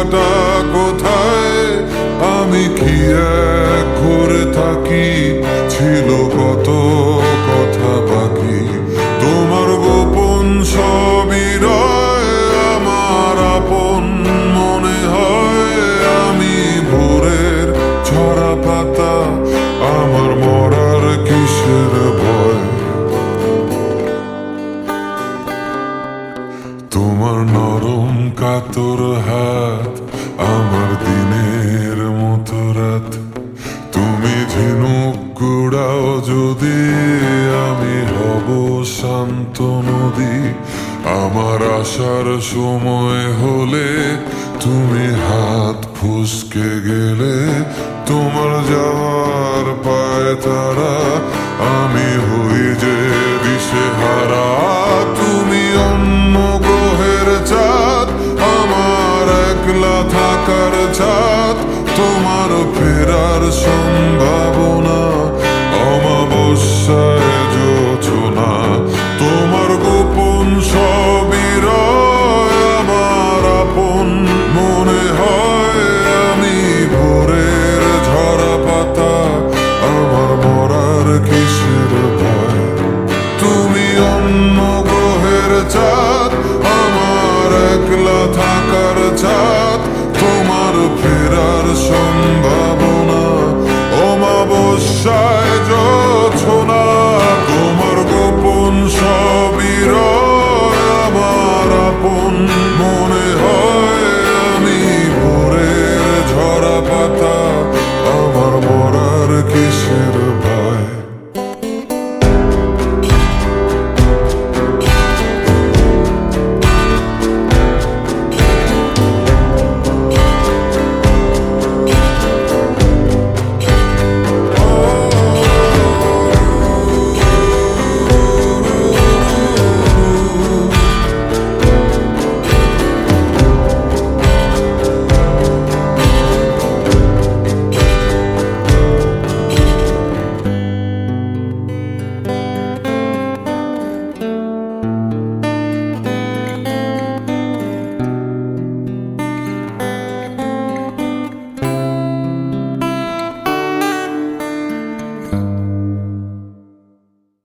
জায়গাটা কোথায়? আমি কি এক থাকি? ছিল কত কথা বাকি? তোমার গোপন সবই আমার আপন মনে হয়। আমি ভোরের ছড়া পাতা, আমার মরার কিসের ভয়? তোমার নরম কাতর আমার দিনের মতো রাত। তুমি ঝিনুক গুড়াও যদি, আমি হব শান্ত নদী। আমার আসার সময় হলে তুমি হাত ফুসকে গেলে। তোমার যাওয়ার পায় তারা, আমি হই যে দিশে হারা তুমি অন্য তোমার আমার মনে হয় আমি ভোরের আমার মরার তুমি অন্য গ্রহের চাঁদ, আমার একলা থাকার ছাদ